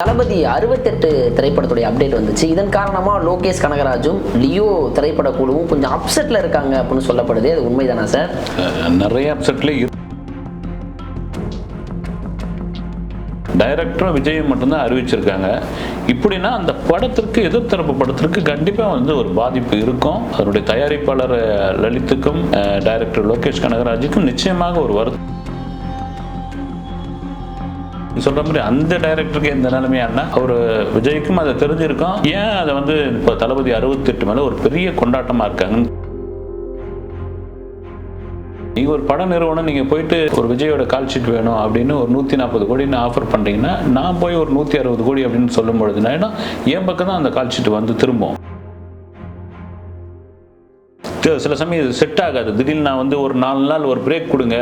தளபதி அறுபத்தெட்டு திரைப்படத்துடைய அப்டேட் வந்துச்சு. இதன் காரணமாக லோகேஷ் கனகராஜும் லியோ திரைப்பட குழுவும் கொஞ்சம் அப்செட்டில் இருக்காங்க அப்படின்னு சொல்லப்படுது. அது உண்மைதானா சார் நிறைய அப்செட்ல டைரக்டரும் விஜயும் மட்டும்தான் அறிவிச்சிருக்காங்க. இப்படின்னா அந்த படத்திற்கு எதிர்த்தரப்பு படத்திற்கு கண்டிப்பாக வந்து ஒரு பாதிப்பு இருக்கும். அதனுடைய தயாரிப்பாளர் லலித்துக்கும் அஹ், டைரக்டர் லோகேஷ் கனகராஜுக்கும் நிச்சயமாக ஒரு வருத்தம். சொல்ற மாதிரி அந்த டைரக்டருக்கு எந்த நிலைமையானா அவர் விஜய்க்கும் அதை தெரிஞ்சிருக்கோம். ஏன் அதை வந்து இப்போ தளபதி அறுபத்தெட்டு மேலே ஒரு பெரிய கொண்டாட்டமாக இருக்காங்க? நீங்க ஒரு பட நிறுவனம் நீங்க போயிட்டு ஒரு விஜயோட கால் ஷீட் வேணும் அப்படின்னு ஒரு நூத்தி நாற்பது கோடின்னு ஆஃபர் பண்றீங்கன்னா நான் போய் ஒரு நூத்தி அறுபது கோடி அப்படின்னு சொல்லும் பொழுது ஏன்னா என் பக்கம் தான் அந்த கால் ஷீட் வந்து திரும்பும். சில சமயம் இது செட் ஆகாது. திடீர்னு நான் வந்து ஒரு நாலு நாள் ஒரு பிரேக் கொடுங்க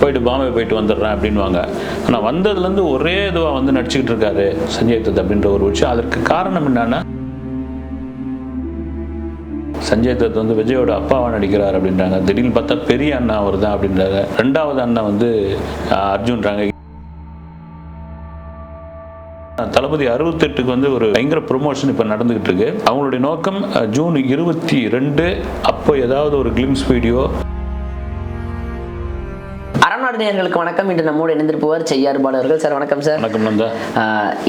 போயிட்டு பாம்பே போயிட்டு வந்துடுறேன் அப்படின்வாங்க ஆனால் வந்ததுலேருந்து ஒரே இதுவாக வந்து நடிச்சுக்கிட்டு இருக்காரு சஞ்சய் தத் அப்படின்ற ஒரு விஷயம். அதற்கு காரணம் என்னன்னா சஞ்சய் தத் வந்து விஜயோட அப்பாவை நடிக்கிறார் அப்படின்றாங்க. திடீர்னு பார்த்தா பெரிய அண்ணா அவர் தான் அப்படின்றாங்க. ரெண்டாவது அண்ணா வந்து அர்ஜுன்றாங்க தளபதி அறுபத்தெட்டுக்கு வந்து ஒரு பயங்கர ப்ரொமோஷன் இப்போ நடந்துகிட்டு இருக்கு. அவங்களுடைய நோக்கம் ஜூன் இருபத்தி ரெண்டு அப்போ ஏதாவது ஒரு கிளிம்ஸ் வீடியோ அறநாடு நேயர்களுக்கு வணக்கம். இன்று நம்மோடு இணைந்திருப்பவர் செய்யார் பாலவர்கள் சார் வணக்கம் சார். வணக்கம்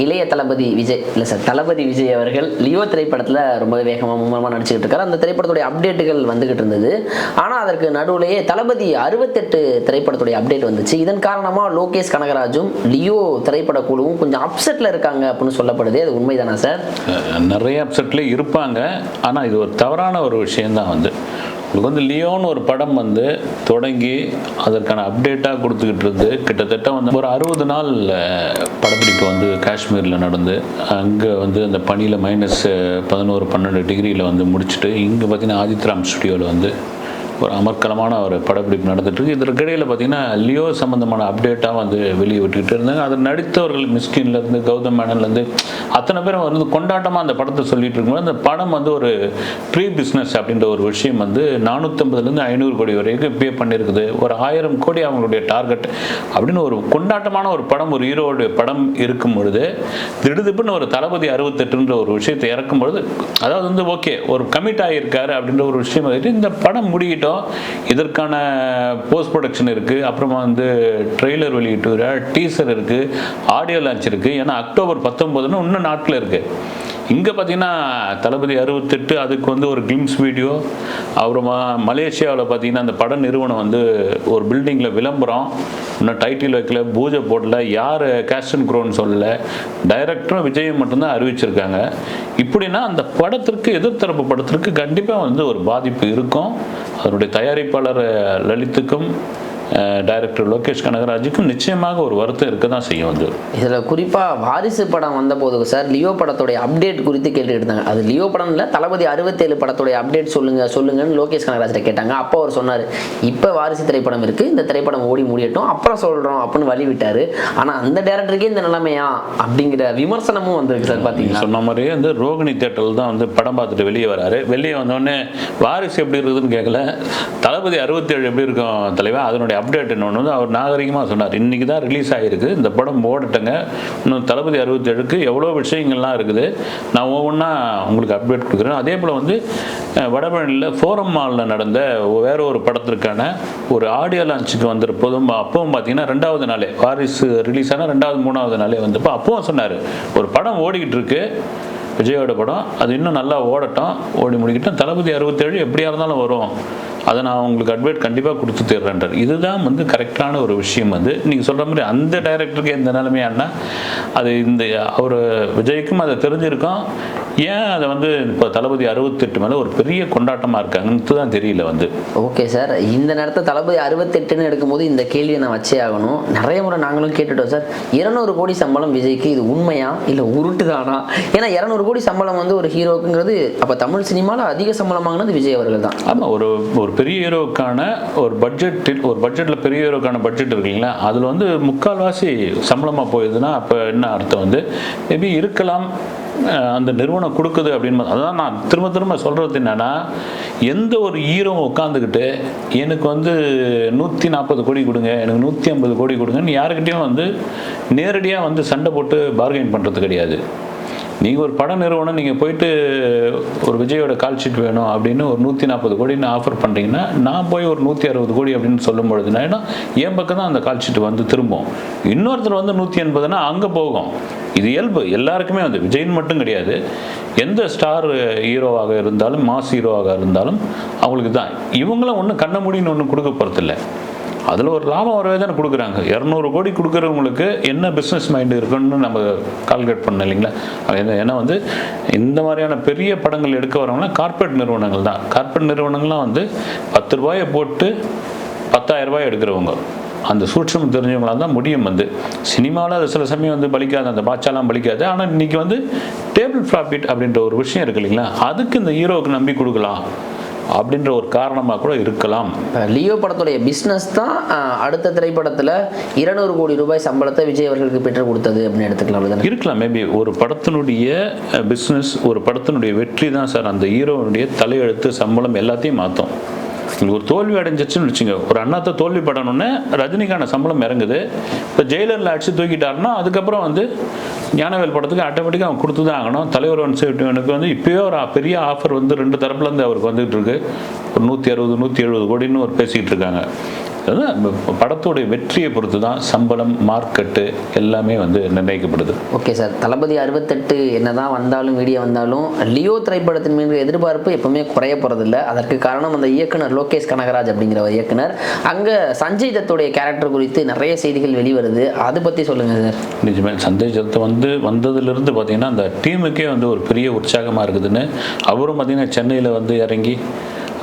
இளைய தளபதி விஜய் இல்லை சார் தளபதி விஜய் அவர்கள் லியோ திரைப்படத்தில் ரொம்ப வேகமாக மும்மரமாக நடிச்சுக்கிட்டு இருக்காரு. அந்த திரைப்படத்துடைய அப்டேட்டுகள் வந்துகிட்டு இருந்தது. ஆனால் அதற்கு நடுவுலையே தளபதி அறுபத்தெட்டு திரைப்படத்துடைய அப்டேட் வந்துச்சு. இதன் காரணமாக லோகேஷ் கனகராஜும் லியோ திரைப்பட குழுவும் கொஞ்சம் அப்செட்டில் இருக்காங்க அப்படின்னு சொல்லப்படுது. அது உண்மைதானா சார்? நிறைய அப்செட்ல இருப்பாங்க. ஆனால் இது ஒரு தவறான ஒரு விஷயம்தான் வந்து. உங்களுக்கு வந்து லியோன்னு ஒரு படம் வந்து தொடங்கி அதற்கான அப்டேட்டாக கொடுத்துக்கிட்டு இருந்து கிட்டத்தட்ட வந்து ஒரு அறுபது நாள் படப்பிடிப்பு வந்து காஷ்மீரில் நடந்து அங்கே வந்து அந்த பனியில் மைனஸ் பதினோரு பன்னெண்டு டிகிரியில் வந்து முடிச்சுட்டு இங்கே பார்த்தீங்கன்னா ஆதித்ராம் ஸ்டுடியோவில் வந்து ஒரு அமர்க்கலமான ஒரு படப்பிடிப்பு நடந்துட்டுருக்கு. இதற்கிடையில் பார்த்தீங்கன்னா லியோ சம்மந்தமான அப்டேட்டாக வந்து வெளியே விட்டுக்கிட்டு இருந்தாங்க. அதை நடித்தவர்கள் மிஸ்கின்லேருந்து கௌதம் மேனன்லேருந்து அத்தனை பேரும் வந்து கொண்டாட்டமாக அந்த படத்தை சொல்லிட்டு இருக்கும்போது அந்த படம் வந்து ஒரு ப்ரீ பிஸ்னஸ் அப்படின்ற ஒரு விஷயம் வந்து நானூற்றம்பதுலேருந்து ஐநூறு கோடி வரைக்கும் பே பண்ணியிருக்குது. ஒரு ஆயிரம் கோடி அவங்களுடைய டார்கெட் அப்படின்னு ஒரு கொண்டாட்டமான ஒரு படம் ஒரு ஹீரோடைய படம் இருக்கும் பொழுது திடுதிப்புன்னு ஒரு தளபதி அறுபத்தெட்டுன்ற ஒரு விஷயத்தை இறக்கும் பொழுது அதாவது வந்து ஓகே ஒரு கமிட் ஆகியிருக்காரு அப்படின்ற ஒரு விஷயம் இந்த படம் வெளியிட்டோம் இதற்கான போஸ்ட் ப்ரொடக்ஷன் இருக்குது அப்புறமா வந்து ட்ரெய்லர் வெளியிட்டு டீசர் இருக்குது ஆடியோ லான்ச் இருக்குது ஏன்னா அக்டோபர் பத்தொம்போதுன்னு இன்னும் நாட்டில் இருக்குது இங்கே பார்த்தீங்கன்னா தளபதி அறுபத்தெட்டு அதுக்கு வந்து ஒரு கிளிம்ஸ் வீடியோ அப்புறமா மலேசியாவில் பார்த்தீங்கன்னா அந்த பட நிறுவனம் வந்து ஒரு பில்டிங்கில் விளம்பரம். இன்னும் டைட்டில் வைக்கல பூஜை போடல யார் கேஷ் அண்ட் க்ரோன்னு சொல்லலை டைரக்டரும் விஜயம் மட்டும்தான் அறிவிச்சிருக்காங்க. இப்படின்னா அந்த படத்திற்கு எதிர்த்தரப்பு படத்திற்கு கண்டிப்பாக வந்து ஒரு பாதிப்பு இருக்கும். அதனுடைய தயாரிப்பாளர் லலித்துக்கும் டைரக்டர் லோகேஷ் கனகராஜுக்கும் நிச்சயமாக ஒரு வருத்தம் இருக்க தான் செய்யும் வந்து இதில் குறிப்பாக வாரிசு படம் வந்த போது சார் லியோ படத்துடைய அப்டேட் குறித்து கேட்டுக்கிட்டு இருந்தாங்க அது லியோ படம் இல்லை தளபதி அறுபத்தேழு படத்துடைய அப்டேட் சொல்லுங்க சொல்லுங்கன்னு லோகேஷ் கனகராஜ்கிட்ட கேட்டாங்க. அப்போ அவர் சொன்னார் இப்போ வாரிசு திரைப்படம் இருக்கு இந்த திரைப்படம் ஓடி முடியட்டும் அப்புறம் சொல்கிறோம் அப்படின்னு வழி விட்டாரு ஆனால் அந்த டேரக்டருக்கே இந்த நிலைமையா? அப்படிங்கிற விமர்சனமும் வந்திருக்கு சார் நீங்க பார்த்தீங்களா சொன்ன மாதிரியே வந்து ரோகிணி தேட்டரில் தான் வந்து படம் பார்த்துட்டு வெளியே வராரு. வெளியே வந்தோடனே வாரிசு எப்படி இருக்குதுன்னு கேட்கல தளபதி அறுபத்தேழு எப்படி இருக்கும் தலைவா? அதனுடைய அப்டேட்டுன்னு ஒன்று வந்து அவர் நாகரிகமாக சொன்னார். இன்றைக்கி தான் ரிலீஸ் ஆகிருக்கு இந்த படம் ஓடட்டுங்க. இன்னும் தளபதி அறுபத்தேழுக்கு எவ்வளோ விஷயங்கள்லாம் இருக்குது. நான் ஒவ்வொன்றா உங்களுக்கு அப்டேட் கொடுக்குறேன். அதே போல் வந்து அஹ், வடபழனியில் ஃபோரம் மாலில் நடந்த வேற ஒரு படத்திற்கான ஒரு ஆடியோ லான்ச்சுக்கு வந்திருப்பதும் அப்பவும் பார்த்தீங்கன்னா ரெண்டாவது நாளே வாரிசு ரிலீஸ் ஆனால் ரெண்டாவது மூணாவது நாளே வந்தப்போ அப்பவும் சொன்னார் ஒரு படம் ஓடிக்கிட்டு இருக்கு. விஜயோட படம். அது இன்னும் நல்லா ஓடட்டும். ஓடி முடிக்கட்டும். தளபதி அறுபத்தேழு எப்படியா இருந்தாலும் வரும். அதை நான் உங்களுக்கு அட்வைட் கண்டிப்பாக கொடுத்து தர்றேன்றார் இதுதான் வந்து கரெக்டான ஒரு விஷயம் வந்து. நீங்கள் சொல்கிற மாதிரி அந்த டைரக்டருக்கு எந்த நிலைமையானா அது இந்த அவர் விஜய்க்கும் அதை தெரிஞ்சிருக்கும். ஏன் அதை வந்து இப்போ தளபதி அறுபத்தெட்டு மேலே ஒரு பெரிய கொண்டாட்டமாக இருக்காங்கன்னு தான் தெரியல வந்து. ஓகே சார் இந்த நேரத்தில் தளபதி அறுபத்தெட்டுன்னு எடுக்கும்போது இந்த கேள்வியை நான் வச்சே ஆகணும். நிறைய முறை நாங்களும் கேட்டுட்டோம் சார். இருநூறு கோடி சம்பளம் விஜய்க்கு இது உண்மையா? இல்லை உருட்டு தானா ஏன்னா இரநூறு கோடி சம்பளம் வந்து ஒரு ஹீரோக்குங்கிறது அப்போ தமிழ் சினிமாவில் அதிக சம்பளம் வாங்கினது விஜய் அவர்கள் தான். ஆமாம் ஒரு ஒரு பெரிய ஹீரோவுக்கான ஒரு பட்ஜெட்டில் ஒரு பட்ஜெட்டில் பெரிய ஹீரோக்கான பட்ஜெட் இருக்கு இல்லைங்களா அதில் வந்து முக்கால்வாசி சம்பளமாக போயிடுதுன்னா அப்போ என்ன அர்த்தம் வந்து மேபி இருக்கலாம் அந்த நிறுவனம் கொடுக்குது அப்படின்னு அதான் நான் திரும்ப திரும்ப சொல்கிறது என்னன்னா எந்த ஒரு ஹீரோவும் உட்காந்துக்கிட்டு எனக்கு வந்து நூற்றி நாற்பது கோடி கொடுங்க எனக்கு நூற்றி ஐம்பது கோடி கொடுங்கன்னு யாருக்கிட்டேயும் வந்து நேரடியாக வந்து சண்டை போட்டு பார்கெயின் பண்ணுறது கிடையாது. நீங்கள் ஒரு பட நிறுவனம் நீங்கள் போயிட்டு ஒரு விஜயோட கால் ஷீட் வேணும் அப்படின்னு ஒரு நூற்றி நாற்பது கோடின்னு ஆஃபர் பண்ணுறீங்கன்னா நான் போய் ஒரு நூற்றி அறுபது கோடி அப்படின்னு சொல்லும் பொழுது நான் ஏன்னா என் பக்கம் தான் அந்த கால் ஷீட் வந்து திரும்பும். இன்னொருத்தர் வந்து நூற்றி எண்பதுன்னா அங்கே போகும். இது இயல்பு. எல்லாருக்குமே வந்து. விஜயின் மட்டும் கிடையாது. எந்த ஸ்டார் ஹீரோவாக இருந்தாலும் மாஸ் ஹீரோவாக இருந்தாலும் அவங்களுக்கு தான். இவங்களும் ஒன்றும் கண்ண முடின்னு ஒன்றும் கொடுக்க போகிறதில்ல அதில் ஒரு லாபம் வரவே தானே கொடுக்குறாங்க. இரநூறு கோடி கொடுக்குறவங்களுக்கு என்ன பிஸ்னஸ் மைண்டு இருக்குன்னு நம்ம கால்குலேட் பண்ண இல்லைங்களா? ஏன்னா வந்து இந்த மாதிரியான பெரிய படங்கள் எடுக்க வரவங்களாம் கார்ப்பரேட் நிறுவனங்கள் தான். கார்பரேட் நிறுவனங்கள்லாம் வந்து பத்து ரூபாயை போட்டு பத்தாயிரம் ரூபாய் எடுக்கிறவங்க. அந்த சூட்சம் தெரிஞ்சவங்களால தான் முடியும் வந்து. சினிமாவில் அது சில சமயம் வந்து பலிக்காது அந்த பாட்சாலாம் பலிக்காது. ஆனால் இன்னைக்கு வந்து டேபிள் ப்ராஃபிட் அப்படின்ற ஒரு விஷயம் இருக்கு இல்லைங்களா? அதுக்கு இந்த ஹீரோவுக்கு நம்பி கொடுக்கலாம். அப்படின்ற ஒரு காரணமாக கூட இருக்கலாம். இப்ப லியோ படத்துடைய பிஸ்னஸ் தான் அடுத்த திரைப்படத்தில் இருநூறு கோடி ரூபாய் சம்பளத்தை விஜய் அவர்களுக்கு பெற்றுக் கொடுத்தது அப்படின்னு எடுத்துக்கலாம் இருக்கலாம் மேபி ஒரு படத்தினுடைய பிஸ்னஸ் ஒரு படத்தினுடைய வெற்றி தான் சார். அந்த ஹீரோனுடைய தலையெழுத்து சம்பளம் எல்லாத்தையும் மாற்றும் ஒரு தோல்வி அடைஞ்சிச்சுன்னு வச்சுங்க. ஒரு அண்ணாத்த தோல்வி படணுன்னே ரஜினிக்கான சம்பளம் இறங்குது. இப்போ ஜெயிலரில் அடிச்சு தூக்கிட்டாருன்னா அதுக்கப்புறம் வந்து ஞானவேல் படத்துக்கு ஆட்டோமேட்டிக்காக அவன் கொடுத்து தான் ஆகணும். தலைவர் ஒன் எனக்கு வந்து இப்போயே ஒரு பெரிய ஆஃபர் வந்து ரெண்டு தரப்புலேருந்து அவருக்கு வந்துகிட்டு இருக்கு. ஒரு நூற்றி அறுபது நூற்றி எழுபது கோடின்னு ஒரு பேசிக்கிட்டு இருக்காங்க. படத்தோடைய வெற்றியை பொறுத்து தான் சம்பளம் மார்க்கெட்டு எல்லாமே வந்து நிர்ணயிக்கப்படுது. Okay sir. தளபதி அறுபத்தெட்டு என்னதான் வந்தாலும் வீடியோ வந்தாலும் லியோ திரைப்படத்தின் மீது எதிர்பார்ப்பு எப்பவுமே குறைய போறதில்ல. அதற்கு காரணம் அந்த இயக்குனர் லோகேஷ் கனகராஜ் அப்படிங்கிற ஒரு இயக்குனர். அங்க சஞ்சய் தத்துடைய கேரக்டர் குறித்து நிறைய செய்திகள் வெளிவருது. அதை பத்தி சொல்லுங்க சார். நிஜமே சந்தேஷ் தத் வந்து வந்ததுலேருந்து பார்த்தீங்கன்னா அந்த டீமுக்கே வந்து ஒரு பெரிய உற்சாகமாக இருக்குதுன்னு அவரும் பார்த்தீங்கன்னா சென்னையில் வந்து இறங்கி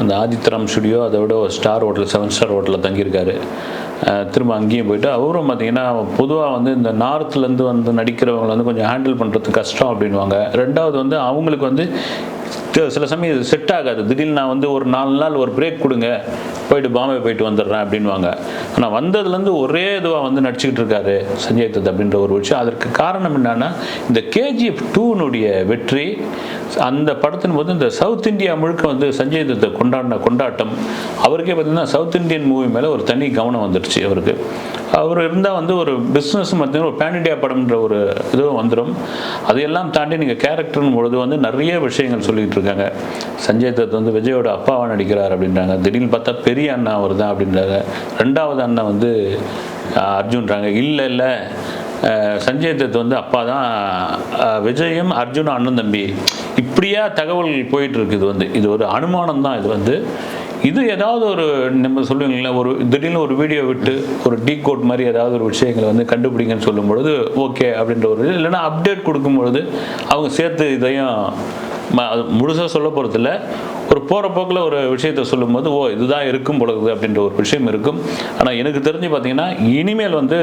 அந்த ஆதித்யராம் ஸ்டுடியோ அதை விட ஒரு ஸ்டார் ஹோட்டல் செவன் ஸ்டார் ஹோட்டலில் தங்கியிருக்காரு. திரும்ப அங்கேயும் போயிட்டு அவரும் பார்த்தீங்கன்னா பொதுவாக வந்து இந்த நார்த்லேருந்து வந்து நடிக்கிறவங்களை வந்து கொஞ்சம் ஹேண்டில் பண்ணுறது கஷ்டம் அப்படின்வாங்க ரெண்டாவது வந்து அவங்களுக்கு வந்து சில சமயம் இது செட் ஆகாது. திடீர்னு நான் வந்து ஒரு நாலு நாள் ஒரு பிரேக் கொடுங்க. போயிட்டு பாம்பே போயிட்டு வந்துடுறேன் அப்படின்வாங்க ஆனால் வந்ததுலேருந்து ஒரே இதுவாக வந்து நடிச்சுக்கிட்டு இருக்காரு சஞ்சய் தத் அப்படின்ற ஒரு விஷயம். அதற்கு காரணம் என்னன்னா இந்த கேஜிஎஃப் டூனுடைய வெற்றி அந்த படத்தின் போது இந்த சவுத் இந்தியா முழுக்க வந்து சஞ்சய் தத்தை கொண்டாடின கொண்டாட்டம் அவருக்கே பார்த்தீங்கன்னா சவுத் இந்தியன் மூவி மேலே ஒரு தனி கவனம் வந்துடுச்சு அவருக்கு. அவர் இருந்தால் வந்து ஒரு பிஸ்னஸ் பார்த்தீங்கன்னா ஒரு பேன் இண்டியா படம்ன்ற ஒரு இதுவும் வந்துடும் அதையெல்லாம் தாண்டி நீங்கள் கேரக்டர்னு பொழுது வந்து நிறைய விஷயங்கள் சொல்லிகிட்டு இருக்காங்க. சஞ்சய் தத் வந்து விஜயோட அப்பாவாக நடிக்கிறார் அப்படின்றாங்க. திடீர்னு பார்த்தா பெரிய அண்ணா அவர் தான் அப்படின்றாங்க. ரெண்டாவது அண்ணன் வந்து அர்ஜுன்றாங்க. இல்லை இல்லை. சஞ்சய் தத் வந்து அப்பா தான். விஜயும் அர்ஜுனும் அண்ணன் தம்பி. இப்படியா தகவல் போயிட்டு இருக்குது வந்து. இது ஒரு அனுமானம் தான். இது வந்து இது ஏதாவது ஒரு நம்ம சொல்லுவீங்களா ஒரு திடீர்னு ஒரு வீடியோ விட்டு ஒரு டீ கோட் மாதிரி ஏதாவது ஒரு விஷயங்களை வந்து கண்டுபிடிங்கன்னு சொல்லும் பொழுது ஓகே அப்படின்ற ஒரு இது. இல்லைன்னா அப்டேட் கொடுக்கும்பொழுது அவங்க சேர்த்து இதையும் ம- அது முழுசாக சொல்ல போகிறதில்ல ஒரு போகிற போக்கில் ஒரு விஷயத்தை சொல்லும்போது ஓ இதுதான் இருக்கும் பொழுது அப்படின்ற ஒரு விஷயம் இருக்கும். ஆனால் எனக்கு தெரிஞ்சு பார்த்தீங்கன்னா இனிமேல் வந்து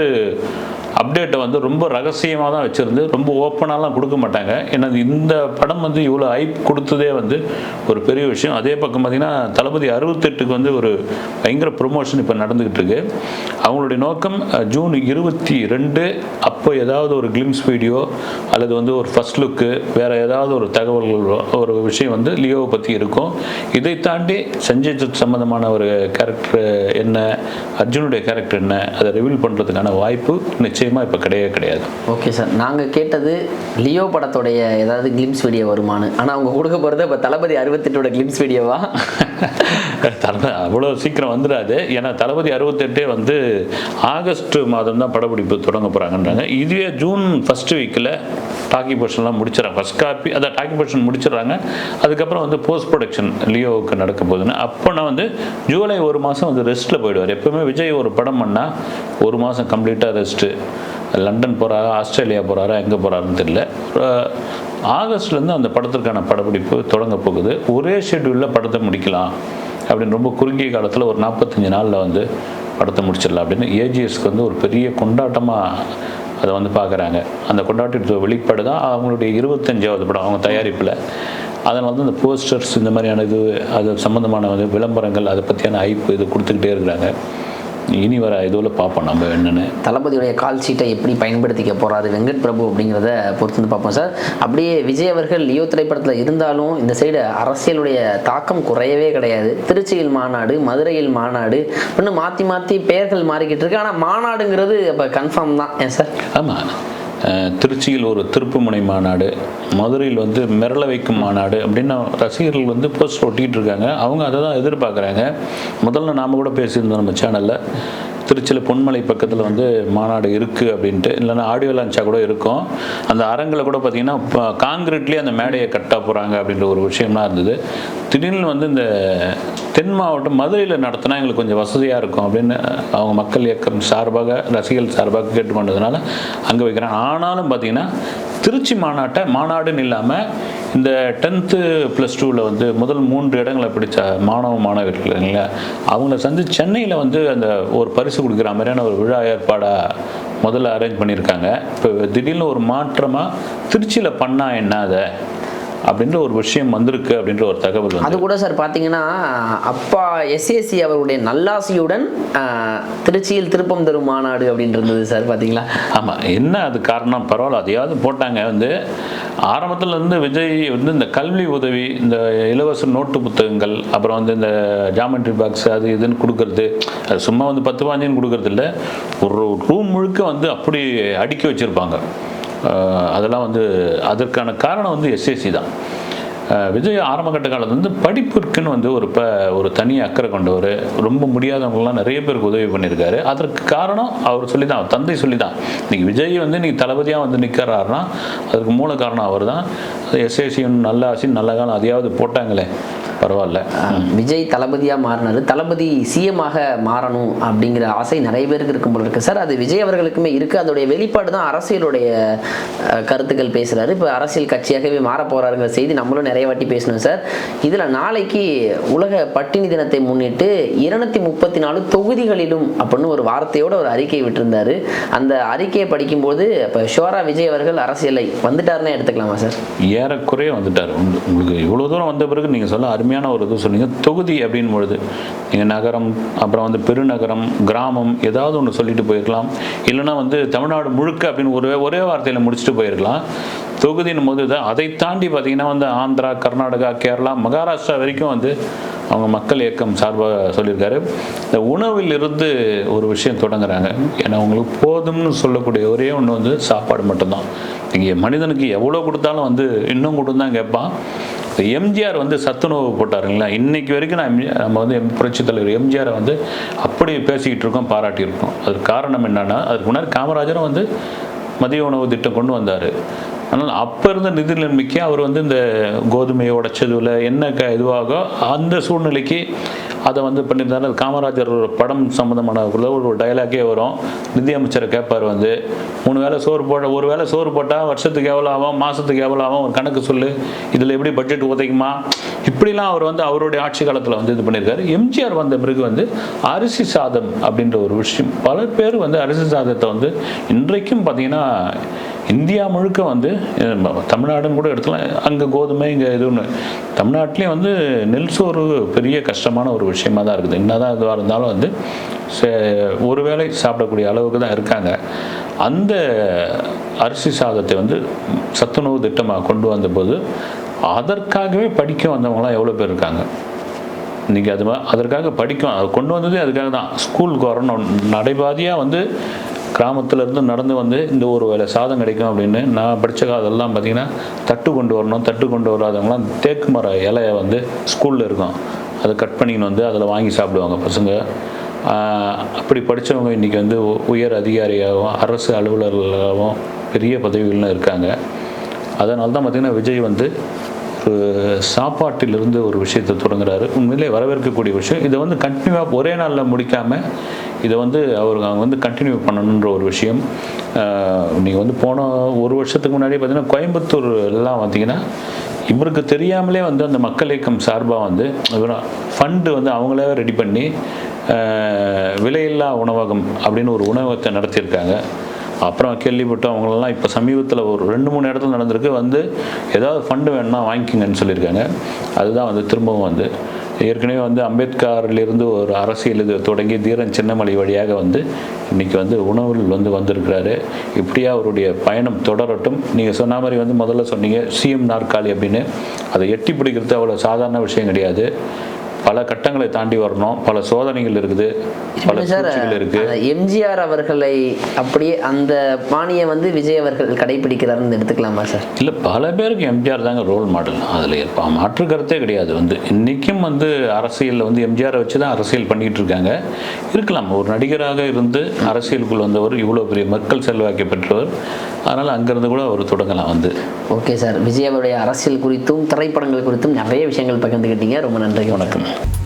அப்டேட்டை வந்து ரொம்ப ரகசியமாக தான் வச்சுருந்து ரொம்ப ஓப்பனாலாம் கொடுக்க மாட்டாங்க. ஏன்னா இந்த படம் வந்து இவ்வளோ ஐப் கொடுத்ததே வந்து ஒரு பெரிய விஷயம். அதே பக்கம் பார்த்திங்கன்னா தளபதி அறுபத்தெட்டுக்கு வந்து ஒரு பயங்கர ப்ரொமோஷன் இப்போ நடந்துக்கிட்டு இருக்கு. அவங்களுடைய நோக்கம் ஜூன் இருபத்தி ரெண்டு அப்போ ஏதாவது ஒரு கிளிம்ஸ் வீடியோ அல்லது வந்து ஒரு ஃபர்ஸ்ட் லுக்கு வேறு ஏதாவது ஒரு தகவல்கள் ஒரு விஷயம் வந்து லியோவை பற்றி இருக்கும். இதை தாண்டி சஞ்சய் தத் சம்மந்தமான ஒரு கேரக்டர் என்ன அர்ஜுனுடைய கேரக்டர் என்ன அதை ரிவீல் பண்ணுறதுக்கான வாய்ப்பு நிச்சயம் நிச்சயமாக இப்போ கிடையவே கிடையாது. ஓகே சார் நாங்கள் கேட்டது லியோ படத்துடைய ஏதாவது கிளிம்ஸ் வீடியோ வருமானு ஆனால் அவங்க கொடுக்க போகிறது இப்போ தளபதி அறுபத்தெட்டோட கிளிம்ஸ் வீடியோவா அவ்வளோ சீக்கிரம் வந்துடாது ஏன்னா தளபதி அறுபத்தெட்டே வந்து ஆகஸ்ட் மாதம் தான் படப்பிடிப்பு தொடங்க போகிறாங்கன்றாங்க இதுவே ஜூன் ஃபர்ஸ்ட் வீக்கில் டாக்கி போர்ஷன்லாம் முடிச்சிடறாங்க. ஃபர்ஸ்ட் காப்பி அதான் டாக்கி போர்ஷன் முடிச்சிடுறாங்க. அதுக்கப்புறம் வந்து போஸ்ட் ப்ரொடக்ஷன் லியோவுக்கு நடக்க போகுதுன்னு. அப்போ நான் வந்து ஜூலை ஒரு மாதம் வந்து ரெஸ்ட்டில் போயிடுவார். எப்பவுமே விஜய் ஒரு படம் பண்ணால் ஒரு மாதம் கம்ப்ளீட்டாக ரெஸ்ட்டு லண்டன் போகிறாரா ஆஸ்திரேலியா போகிறாரா எங்கே போகிறாருன்னு தெரியல. ஆகஸ்ட்லேருந்து அந்த படத்திற்கான படப்பிடிப்பு தொடங்க போகுது. ஒரே ஷெட்யூலில் படத்தை முடிக்கலாம் அப்படின்னு ரொம்ப குறுகிய காலத்தில் ஒரு நாற்பத்தஞ்சு நாளில் வந்து படத்தை முடிச்சிடலாம் அப்படின்னு ஏஜிஎஸ்க்கு வந்து ஒரு பெரிய கொண்டாட்டமாக அதை வந்து பார்க்குறாங்க. அந்த கொண்டாட்டத்தோட வெளிப்பாடு தான் அவங்களுடைய இருபத்தஞ்சாவது படம் அவங்க தயாரிப்பில். அதனால் வந்து இந்த போஸ்டர்ஸ் இந்த மாதிரியான இது அது சம்மந்தமான வந்து விளம்பரங்கள் அதை பற்றியான ஐப்பு இது கொடுத்துக்கிட்டே இருக்கிறாங்க. இனி வர இதுவில் பார்ப்போம். நம்ம என்னன்னு. தளபதியுடைய கால் சீட்டை எப்படி பயன்படுத்திக்க போறாரு? வெங்கட் பிரபு அப்படிங்கிறத பொறுத்து வந்து பார்ப்போம் சார். அப்படியே விஜய் அவர்கள் லியோ திரைப்படத்தில் இருந்தாலும் இந்த சைடு அரசியலுடைய தாக்கம் குறையவே கிடையாது. திருச்சியில் மாநாடு மதுரையில் மாநாடு இன்னும் மாற்றி மாற்றி பெயர்கள் மாறிக்கிட்டு இருக்கு. ஆனால் மாநாடுங்கிறது அப்போ கன்ஃபார்ம் தான். ஏன் சார்? ஆமாம் திருச்சியில் ஒரு திருப்புமுனை மாநாடு மதுரையில் வந்து மிரள வைக்கும் மாநாடு அப்படின்னு ரசிகர்கள் வந்து போஸ்ட் ஒட்டிகிட்டு இருக்காங்க. அவங்க அதை தான் எதிர்பார்க்குறாங்க. முதல்ல நாம் கூட பேசியிருந்தோம் நம்ம சேனலில் திருச்சியில் பொன்மலை பக்கத்தில் வந்து மாநாடு இருக்குது அப்படின்ட்டு. இல்லைன்னா ஆடியோ லான்ச்சாக கூட இருக்கும். அந்த அரங்கில் கூட பார்த்தீங்கன்னா இப்போ காங்கிரீட்லேயே அந்த மேடையை கட்ட போகிறாங்க அப்படின்ற ஒரு விஷயம்லாம் இருந்தது. திடீர்னு வந்து இந்த தென் மாவட்டம் மதுரையில் நடத்தினா எங்களுக்கு கொஞ்சம் வசதியாக இருக்கும் அப்படின்னு அவங்க மக்கள் இயக்கம் சார்பாக ரசிகர்கள் சார்பாக கேட்டுக்கொண்டதுனால அங்கே வைக்கிறாங்க ஆனாலும் பார்த்தீங்கன்னா திருச்சி மாநாட்டை மாநாடுன்னு இல்லாமல் இந்த டென்த்து ப்ளஸ் டூவில் வந்து முதல் மூன்று இடங்களை பிடிச்ச மாணவ மாணவர்கள் இல்லைங்களா? அவங்கள சந்து சென்னையில் வந்து அந்த ஒரு பரிசு கொடுக்குற மாதிரியான ஒரு விழா ஏற்பாடாக முதல்ல அரேஞ்ச் பண்ணியிருக்காங்க. இப்போ திடீர்னு ஒரு மாற்றமாக திருச்சியில் பண்ணால் என்ன அதை? அப்படின்ற ஒரு விஷயம் வந்திருக்கு அப்படின்ற ஒரு தகவல் வந்து அது கூட சார் பார்த்தீங்கன்னா அப்பா எஸ்ஏசி அவருடைய நல்லாசியுடன் திருச்சியில் திருப்பம் தரும் மாநாடு அப்படின்னு இருந்தது சார் பார்த்தீங்களா ஆமாம் என்ன அது காரணம்? பரவாயில்ல அதையாவது போட்டாங்க. வந்து ஆரம்பத்துல இருந்து விஜய் வந்து இந்த கல்வி உதவி இந்த இலவச நோட்டு புத்தகங்கள் அப்புறம் வந்து இந்த ஜாமெட்ரி பாக்ஸ் அது இதுன்னு கொடுக்கறது அது சும்மா வந்து பத்து பாஞ்சுன்னு கொடுக்கறது இல்ல ஒரு ரூம் முழுக்க வந்து அப்படி அடுக்கி வச்சுருப்பாங்க. அதெல்லாம் வந்து அதற்கான காரணம் வந்து எஸ்எஸ்சி தான். விஜய் ஆரம்பகட்ட காலத்துல வந்து படிப்பிற்குன்னு வந்து ஒரு இப்போ ஒரு தனி அக்கறை கொண்டவர். ரொம்ப முடியாதவங்கலாம் நிறைய பேருக்கு உதவி பண்ணியிருக்காரு. அதற்கு காரணம் அவர் சொல்லி தான் அவர் தந்தை சொல்லி தான் இன்னைக்கு விஜய் வந்து இன்றைக்கி தளபதியாக வந்து நிற்கிறாருன்னா அதுக்கு மூல காரணம் அவர் தான் எஸ்ஏசியும் நல்ல ஆசின் நல்ல காலம் அதையாவது போட்டாங்களே. பரவாயில்ல. விஜய் தளபதியாக மாறினாரு. தளபதி சிஎமாக மாறணும் அப்படிங்கிற ஆசை நிறைய பேருக்கு இருக்கும் போல இருக்குது சார் அது விஜய் அவர்களுக்குமே இருக்குது அதோடைய வெளிப்பாடு தான் அரசியலுடைய கருத்துக்கள் பேசுகிறாரு இப்போ அரசியல் கட்சியாகவே மாற போகிறாருங்கிற செய்தி நம்மளும் நிறைய வாட்டி பேசணும் சார் இதில் நாளைக்கு உலக பட்டினி தினத்தை முன்னிட்டு இருநூத்தி முப்பத்தி நாலு தொகுதிகளிலும் அப்படின்னு ஒரு வார்த்தையோட ஒரு அறிக்கை விட்டுருந்தாரு. அந்த அறிக்கையை படிக்கும்போது இப்போ ஷோரா விஜய் அவர்கள் அரசியலை வந்துட்டாருன்னு எடுத்துக்கலாமா சார் ஏறக்குறைய வந்துட்டார். உங்களுக்கு இவ்வளோ தூரம் வந்த பிறகு நீங்கள் சொல்ல அருமையான ஒரு இது சொன்னீங்க. தொகுதி அப்படின் பொழுது நீங்கள் நகரம் அப்புறம் வந்து பெருநகரம் கிராமம் ஏதாவது ஒன்று சொல்லிட்டு போயிருக்கலாம். இல்லைன்னா வந்து தமிழ்நாடு முழுக்க அப்படின்னு ஒரே ஒரே வார்த்தையில் முடிச்சுட்டு போயிருக்கலாம். தொகுதியின் போது தான் அதை தாண்டி பார்த்தீங்கன்னா வந்து ஆந்திரா கர்நாடகா கேரளா மகாராஷ்டிரா வரைக்கும் வந்து அவங்க மக்கள் இயக்கம் சார்பாக சொல்லியிருக்காரு. இந்த உணவில் இருந்து ஒரு விஷயம் தொடங்குறாங்க. ஏன்னா அவங்களுக்கு போதும்னு சொல்லக்கூடிய ஒரே ஒன்று வந்து சாப்பாடு மட்டும்தான். இங்கே மனிதனுக்கு எவ்வளோ கொடுத்தாலும் வந்து இன்னும் கொடுன்னு தான் கேட்பான் எம்ஜிஆர் வந்து சத்துணவு போட்டாருங்களா இன்னைக்கு வரைக்கும் நான் நம்ம வந்து எம் புரட்சித் தலைவர் எம்ஜிஆரை வந்து அப்படி பேசிக்கிட்டு இருக்கோம் பாராட்டியிருக்கோம். அதுக்கு காரணம் என்னன்னா அதுக்கு முன்னாடி காமராஜரும் வந்து மதிய உணவு திட்டம் கொண்டு வந்தார். அதனால் அப்போ இருந்த நிதி நிலைமைக்கு அவர் வந்து இந்த கோதுமையை உடைச்சதுல என்ன க இதுவாகோ அந்த சூழ்நிலைக்கு அதை வந்து பண்ணியிருந்தாரு. அது காமராஜர் ஒரு படம் சம்மந்தமான ஒரு ஒரு டைலாக்கே வரும். நிதியமைச்சரை கேட்பார் வந்து மூணு வேளை சோறு போட ஒரு வேளை சோறு போட்டால் வருஷத்துக்கு எவ்வளோ ஆகும்? மாதத்துக்கு எவ்வளோ ஆகும்? ஒரு கணக்கு சொல்லு. இதில் எப்படி பட்ஜெட் உதைக்குமா? இப்படிலாம் அவர் வந்து அவருடைய ஆட்சி காலத்தில் வந்து இது பண்ணியிருக்காரு. எம்ஜிஆர் வந்த பிறகு வந்து அரிசி சாதம் அப்படின்ற ஒரு விஷயம். பல பேர் வந்து அரிசி சாதத்தை வந்து இன்றைக்கும் பார்த்தீங்கன்னா இந்தியா முழுக்க வந்து தமிழ்நாடுன்னு கூட எடுத்துக்கலாம். அங்கே கோதுமை இங்கே இது ஒன்று தமிழ்நாட்டிலையும் வந்து நெல் சோறு பெரிய கஷ்டமான ஒரு விஷயமா தான் இருக்குது. என்னதான் இதுவாக இருந்தாலும் வந்து ஒரு வேளை சாப்பிடக்கூடிய அளவுக்கு தான் இருக்காங்க. அந்த அரிசி சாதத்தை வந்து சத்துணவு திட்டமாக கொண்டு வந்தபோது அதற்காகவே படிக்க வந்தவங்களாம் எவ்வளோ பேர் இருக்காங்க? இன்றைக்கி அது அதற்காக படிக்கும் அது கொண்டு வந்ததே அதுக்காக தான். ஸ்கூலுக்கு வரணும் நடைபாதையாக வந்து கிராமத்துல இருந்து நடந்து வந்து இந்த ஒரு வேலை சாதம் கிடைக்கும் அப்படின்னு நான் படித்த காலத்தெல்லாம் பார்த்தீங்கன்னா தட்டு கொண்டு வரணும் தட்டு கொண்டு வராதவங்களாம் தேக்கு மர இலையை வந்து ஸ்கூலில் இருக்கும். அதை கட் பண்ணின்னு வந்து அதில் வாங்கி சாப்பிடுவாங்க பசங்க. அப்படி படித்தவங்க இன்றைக்கி வந்து உயர் அதிகாரியாகவும் அரசு அலுவலர்களாகவும் பெரிய பதவிகள்லாம் இருக்காங்க. அதனால தான் பார்த்திங்கன்னா விஜய் வந்து சாப்பாட்டிலிருந்து ஒரு விஷயத்தை தொடங்குறாரு. உண்மையிலே வரவேற்கக்கூடிய விஷயம். இதை வந்து கண்டினியூவாக ஒரே நாளில் முடிக்காமல் இதை வந்து அவர் அவங்க வந்து கண்டினியூ பண்ணணுன்ற ஒரு விஷயம். நீங்கள் வந்து போன ஒரு வருஷத்துக்கு முன்னாடி பார்த்தீங்கன்னா கோயம்புத்தூர் எல்லாம் பார்த்தீங்கன்னா இவருக்கு தெரியாமலே வந்து அந்த மக்கள் இயக்கம் சார்பாக வந்து ஃபண்டு வந்து அவங்களே ரெடி பண்ணி விலையில்லா உணவகம் அப்படின்னு ஒரு உணவகத்தை நடத்தியிருக்காங்க. அப்புறம் கேள்விப்பட்டோம் அவங்களெல்லாம் இப்போ சமீபத்தில் ஒரு ரெண்டு மூணு இடத்துல நடந்திருக்கு. வந்து ஏதாவது ஃபண்டு வேணும்னா வாங்கிக்கோங்கன்னு சொல்லியிருக்காங்க. அதுதான் வந்து திரும்பவும் வந்து ஏற்கனவே வந்து அம்பேத்கர்லேருந்து ஒரு அரசியல் இது தொடங்கி தீரன் சின்னமலை வழியாக வந்து இன்றைக்கி வந்து உணவில் வந்து வந்திருக்கிறாரு. இப்படியே அவருடைய பயணம் தொடரட்டும். நீங்கள் சொன்ன மாதிரி வந்து முதல்ல சொன்னீங்க சிஎம் நாற்காலி அப்படின்னு. அதை எட்டி பிடிக்கிறது அவ்வளோ சாதாரண விஷயம் கிடையாது. பல கட்டங்களை தாண்டி வரணும். பல சோதனைகள் இருக்குது. பல அந்த எம்ஜிஆர் அவர்களை அப்படியே அந்த பாணியை வந்து விஜய் அவர்கள் கடைபிடிக்கிறாருன்னு எடுத்துக்கலாமா சார்? இல்லை பல பேருக்கு எம்ஜிஆர் தாங்க ரோல் மாடல். அதில் மாற்று கருத்தே கிடையாது. வந்து இன்றைக்கும் வந்து அரசியலில் வந்து எம்ஜிஆரை வச்சு தான் அரசியல் பண்ணிக்கிட்டு இருக்காங்க. இருக்கலாம் ஒரு நடிகராக இருந்து அரசியலுக்குள் வந்தவர் இவ்வளோ பெரிய மக்கள் செல்வாக்கை பெற்றவர். அதனால் அங்கேருந்து கூட அவர் தொடங்கலாம் வந்து. Okay sir. விஜய் அவருடைய அரசியல் குறித்தும் திரைப்படங்கள் குறித்தும் நிறைய விஷயங்கள் பகிர்ந்துக்கிட்டீங்க ரொம்ப நன்றி வணக்கம். Yeah.